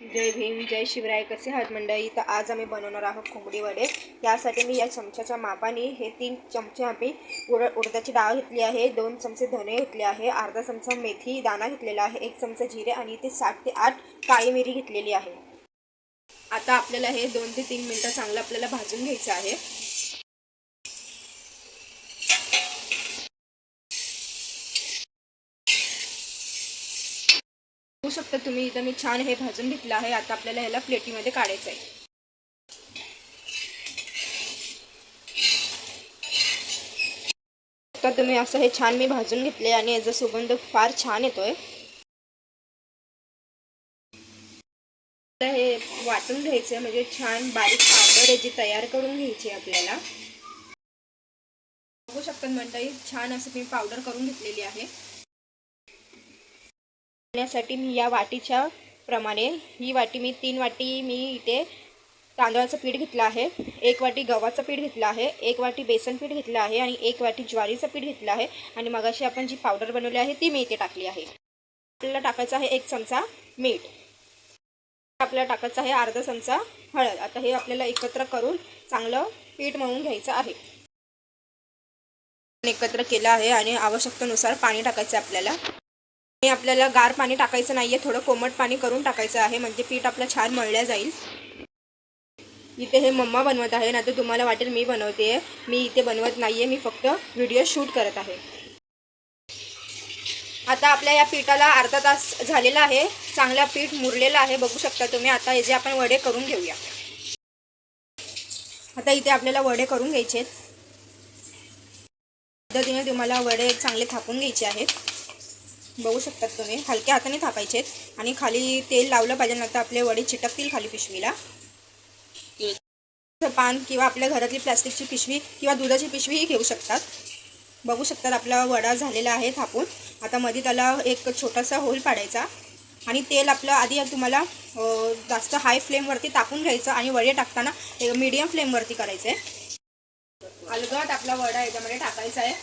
जय भीम जय शिवराय कसे आहात मंडळी? तर आज आम्ही बनवणार आहोत कोंबडी वडे. त्यासाठी मी या चमच्याच्या मापाने हे तीन चमचे आम्ही उड उडदाची डाळ घेतली आहे दोन चमचे धने घेतले आहे अर्धा चमचा मेथी दाणा घेतलेला आहे एक चमचा जिरे आणि इथे सात ते आठ काळी मिरी घेतलेली आहे. आता आपल्याला हे दोन ते तीन मिनटं चांगलं आपल्याला भाजून घ्यायचं आहे. बघू शकता. तुम्ही इथं मी छान हे भाजून घेतलं आहे. आता आपल्याला ह्याला प्लेटीमध्ये काढायचं आहे. तर तुम्ही असं हे छान मी भाजून घेतले आणि याचा सुगंध फार छान येतोय. हे वाटून घ्यायचं म्हणजे छान बारीक पावडर याची तयार करून घ्यायची आपल्याला. बघू शकतात म्हणता छान असं मी पावडर करून घेतलेली आहे. करण्यासाठी मी या वाटीच्या प्रमाणे ही वाटी मी तीन वाटी मी इथे तांदळाचं पीठ घेतलं आहे. एक वाटी गव्हाचं पीठ घेतलं आहे. एक वाटी बेसन पीठ घेतलं आहे आणि एक वाटी ज्वारीचं पीठ घेतलं आहे. आणि मगाशी आपण जी पावडर बनवली आहे ती मी इथे टाकली आहे. आपल्याला टाकायचं आहे एक चमचा मीठ. आपल्याला टाकायचं आहे अर्धा चमचा हळद. आता हे आपल्याला एकत्र करून चांगलं पीठ मळून घ्यायचं आहे. एकत्र केलं आहे आणि आवश्यकतेनुसार पाणी टाकायचं आहे आपल्याला. आणि आपल्याला गार पाणी टाकायचं नाही आहे थोडं कोमट पाणी करून टाकायचं आहे म्हणजे पीठ आपलं छान मळल्या जाईल. इथे हे मम्मा बनवत आहे ना तर तुम्हाला वाटेल मी बनवते. मी इथे बनवत नाही आहे मी फक्त व्हिडिओ शूट करत आहे. आता आपल्या या पिठाला अर्धा तास झालेला आहे चांगला पीठ मुरलेला आहे बघू शकता तुम्ही. आता हे जे आपण वडे करून घेऊया. आता इथे आपल्याला वडे करून घ्यायचे आहेत पद्धतीने तुम्हाला वडे चांगले थापून घ्यायचे आहेत. बघू शकतात तुम्ही. हलक्या हाताने थापायचे आहेत. आणि खाली तेल लावलं पाहिजे नंतर आपले वडे चिटकतील खाली पिशवीला. पान किंवा आपल्या घरातली प्लास्टिकची पिशवी किंवा दुधाची पिशवीही घेऊ शकतात. बघू शकतात आपला वडा झालेला आहे थापून. आता मध्ये त्याला एक छोटासा होल पाडायचा. आणि तेल आपलं आधी तुम्हाला जास्त हाय फ्लेमवरती टाकून घ्यायचं आणि वडे टाकताना मीडियम फ्लेमवरती करायचं. आहे अलगद आपला वडा याच्यामध्ये टाकायचा आहे.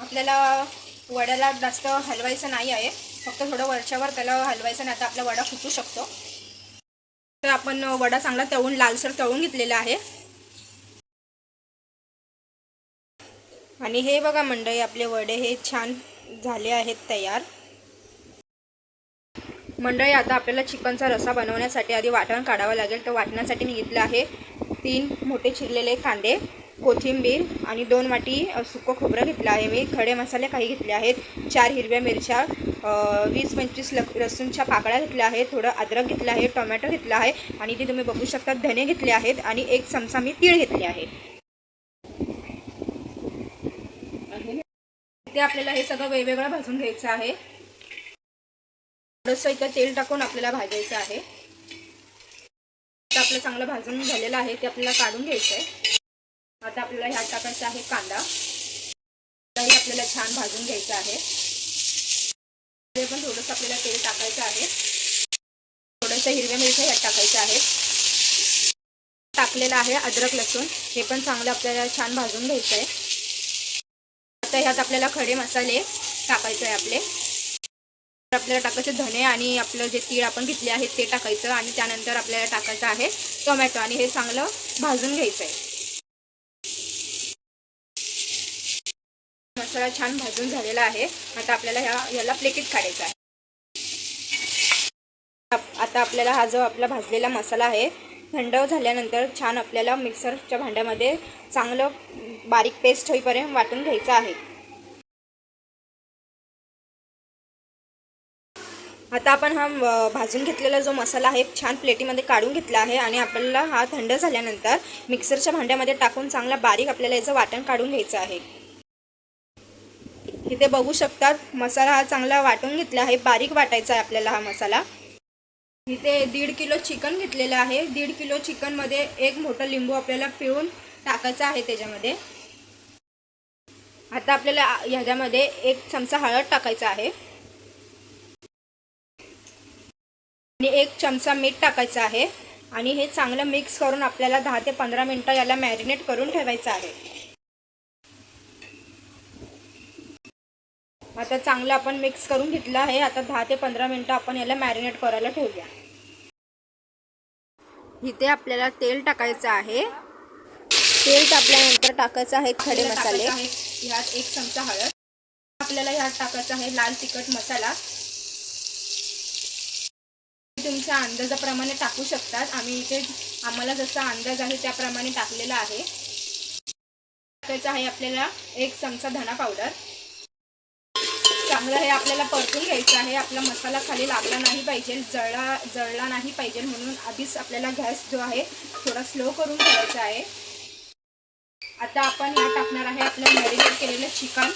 आपल्याला वड्याला जास्त हलवायचं नाही आहे. फक्त थोडं वरच्यावर त्याला हलवायचं नाही आता आपला वडा फुटू शकतो. तर आपण वडा चांगला तळून लालसर तळून घेतलेला आहे. आणि हे बघा मंडळी आपले वडे हे छान झाले आहेत तयार. मंडळी आता आपल्याला चिकनचा रसा बनवण्यासाठी आधी वाटण काढावं लागेल. तर वाटण्यासाठी मी घेतलं आहे तीन मोठे चिरलेले कांदे. कोथिंबीर आणि दोन वाटी सुकं खोबरं घेतलं आहे मी. खडे मसाले काही घेतले आहेत. चार हिरव्या मिरच्या वीस पंचवीस ल लसूणच्या पाकळ्या घेतल्या आहेत. थोडं अद्रक घेतलं आहे टोमॅटो घेतला आहे आणि ते तुम्ही बघू शकता धने घेतले आहेत आणि एक चमचा मी तीळ घेतले आहे. ते आपल्याला हे सगळं वेगवेगळं भाजून घ्यायचं आहे. थोडंसं इथं तेल टाकून आपल्याला भाजायचं आहे. आता आपलं चांगलं भाजून झालेलं आहे. ते आपल्याला काढून घ्यायचं आहे. आता आपल्याला ह्यात टाकायचा आहे कांदा. त्याही आपल्याला छान भाजून घ्यायचा आहे. ते पण थोडंसं आपल्याला तेल टाकायचं आहे. थोडंसं हिरव्या मिरच्या ह्यात टाकायचं आहे. टाकलेलं आहे अद्रक लसूण. हे पण चांगलं आपल्याला छान भाजून घ्यायचं आहे आता ह्यात आपल्याला खडे मसाले टाकायचे आहे आपले. आपल्याला टाकायचे धने आणि आपलं जे तीळ आपण घेतले आहेत ते टाकायचं आणि त्यानंतर आपल्याला टाकायचं आहे टोमॅटो. आणि हे चांगलं भाजून घ्यायचं आहे मसाला छान भाजून झालेला आहे. आता आपल्याला ह्या याला प्लेटीत काढायचा आहे. आता आपल्याला हा जो आपला भाजलेला मसाला आहे थंड झाल्यानंतर छान आपल्याला मिक्सरच्या भांड्यामध्ये चांगलं बारीक पेस्ट होईपर्यंत वाटून घ्यायचं आहे. आता आपण हा भाजून घेतलेला जो मसाला आहे छान प्लेटीमध्ये काढून घेतला आहे आणि आपल्याला हा थंड झाल्यानंतर मिक्सरच्या भांड्यामध्ये टाकून चांगला बारीक आपल्याला याचं वाटण काढून घ्यायचं आहे. इथे बघू शकतात मसाला हा चांगला वाटून घेतला आहे बारीक वाटायचा आहे आपल्याला हा मसाला. इथे दीड किलो चिकन घेतलेलं आहे दीड किलो चिकनमध्ये एक मोठं लिंबू आपल्याला पिळून टाकायचं आहे त्याच्यामध्ये. आता आपल्याला ह्याच्यामध्ये एक चमचा हळद टाकायचा आहे. आणि एक चमचा मीठ टाकायचं आहे. आणि हे चांगलं मिक्स करून आपल्याला दहा ते पंधरा मिनटं याला मॅरिनेट करून ठेवायचं आहे. आता चांगलं आपण मिक्स करून घेतलं आहे. आता दहा ते पंधरा मिनटं आपण याला मॅरिनेट करायला ठेवूया. इथे आपल्याला तेल टाकायचं आहे. तेल तापल्यानंतर टाकायचं आहे खडे मसाले. ह्यात एक चमचा हळद. आपल्याला ह्यात टाकायचा आहे लाल तिखट मसाला. तुमच्या अंदाजाप्रमाणे टाकू शकतात. आम्ही इथे आम्हाला जसा अंदाज आहे त्याप्रमाणे टाकलेला आहे. टाकायचं आहे आपल्याला एक चमचा धना पावडर. चांगलं हे आपल्याला परतून घ्यायचं आहे. आपला मसाला खाली लागला नाही पाहिजे. जळला जळला नाही पाहिजे म्हणून आधीच आपल्याला गॅस जो आहे थोडा स्लो करून ठेवायचा आहे. आता आपण या टाकणार आहे आपलं मॅरिनेट केलेलं चिकन.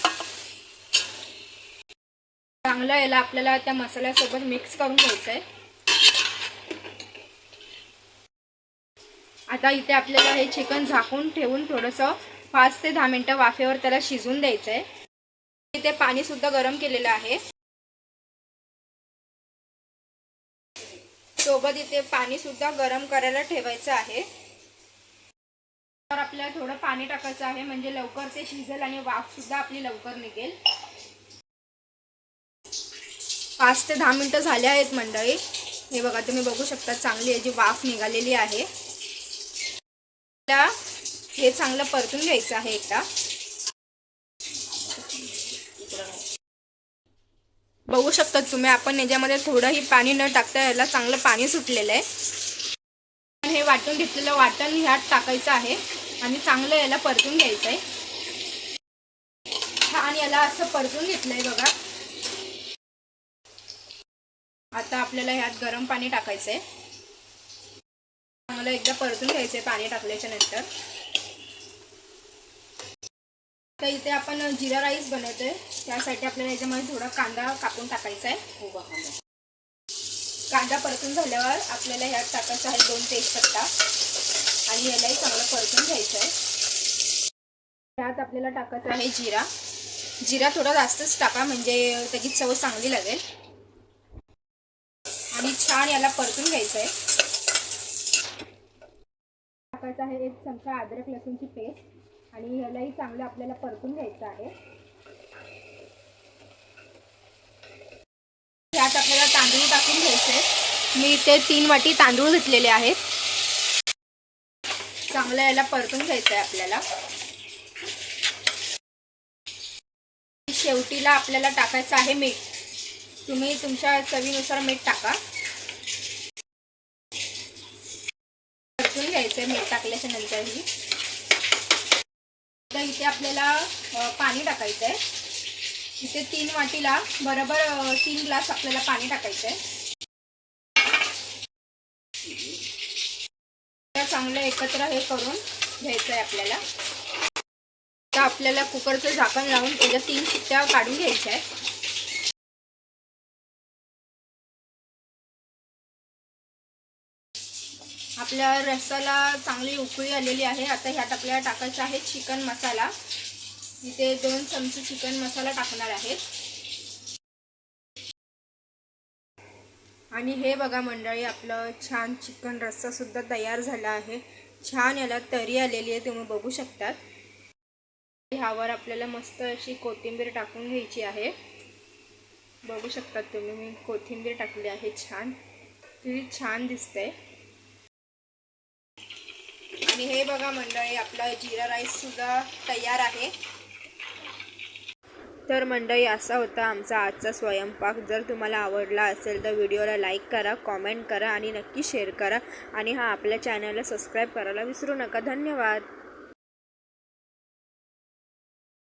चांगलं याला आपल्याला त्या मसाल्यासोबत मिक्स करून घ्यायचं आहे. आता इथे आपल्याला हे चिकन झाकून ठेवून थोडंसं पाच ते दहा मिनटं वाफेवर त्याला शिजून द्यायचं आहे इथे पाणी सुद्धा गरम केलेलं आहे. सोबत इथे पाणी सुद्धा गरम करायला ठेवायचं आहे. तर आपल्याला थोडं पाणी टाकायचं आहे म्हणजे लवकर ते शिजेल आणि वाफ सुद्धा आपली लवकर निघेल. पाच ते दहा मिनटं झाले आहेत मंडळी. हे बघा तुम्ही बघू शकता चांगली याची वाफ निघालेली आहे. हे चांगलं परतून घ्यायचं आहे एकदा. बघू शकता तुम्ही आपण याच्यामध्ये थोडंही पाणी न टाकता याला चांगलं पाणी सुटलेलं आहे. हे वाटून घेतलेलं वाटण ह्यात टाकायचं आहे आणि चांगलं याला परतून घ्यायचं आहे. आणि याला असं परतून घेतलंय बघा. आता आपल्याला ह्यात गरम पाणी टाकायचं आहे चांगलं एकदा परतून घ्यायचं आहे पाणी टाकल्याच्या नंतर. तर इथे आपण जिरा राईस बनवतोय. त्यासाठी आपल्याला याच्यामध्ये थोडा कांदा कापून टाकायचा आहे कांदा परतून झाल्यावर आपल्याला ह्यात टाकायचं आहे दोन तेजपत्ता. आणि यालाही चांगलं परतून घ्यायचं आहे ह्यात आपल्याला टाकायचं आहे जिरा. जिरा थोडा जास्तच टाका म्हणजे त्याची चव चांगली लागेल. आणि छान याला परतून घ्यायचं आहे टाकायचं आहे एक चमचा अद्रक लसूणची पेस्ट. आणि ह्यालाही चांगलं आपल्याला परतून घ्यायचं आहे. ह्यात आपल्याला तांदूळ टाकून घ्यायचे मी इथे तीन वाटी तांदूळ घेतलेले आहेत. चांगलं याला परतून घ्यायचं आहे आपल्याला. शेवटीला आपल्याला टाकायचं आहे मीठ. तुम्ही तुमच्या चवीनुसार मीठ टाका. परतून घ्यायचं आहे मीठ टाकल्याच्या नंतरही. तर इथे आपल्याला पाणी टाकायचं आहे इथे तीन वाटीला बरोबर तीन ग्लास आपल्याला पाणी टाकायचं आहे चांगलं एकत्र हे करून घ्यायचं आहे आपल्याला. आता आपल्याला कुकरचं झाकण लावून त्याच्या तीन शिट्ट्या काढून घ्यायच्या आहेत आपल्या रस्साला चांगली उकळी आलेली आहे. आता ह्यात आपल्याला टाकायचा आहे चिकन मसाला. इथे दोन चमचे चिकन मसाला टाकणार आहेत आणि हे बघा मंडळी आपलं छान चिकन रस्सासुद्धा तयार झाला आहे. छान याला तरी आलेली आहे तुम्ही बघू शकतात. ह्यावर आपल्याला मस्त अशी कोथिंबीर टाकून घ्यायची आहे. बघू शकतात तुम्ही मी कोथिंबीर टाकली आहे छान. ती छान दिसते आणि हे बघा मंडळी आपला जिरा राईस सुद्धा तयार आहे. तर मंडळी असा होता आमचा आजचा स्वयंपाक. जर तुम्हाला आवडला असेल तर व्हिडिओला लाईक करा कॉमेंट करा आणि नक्की शेअर करा. आणि हा आपल्या चॅनलला सबस्क्राईब करायला विसरू नका. धन्यवाद.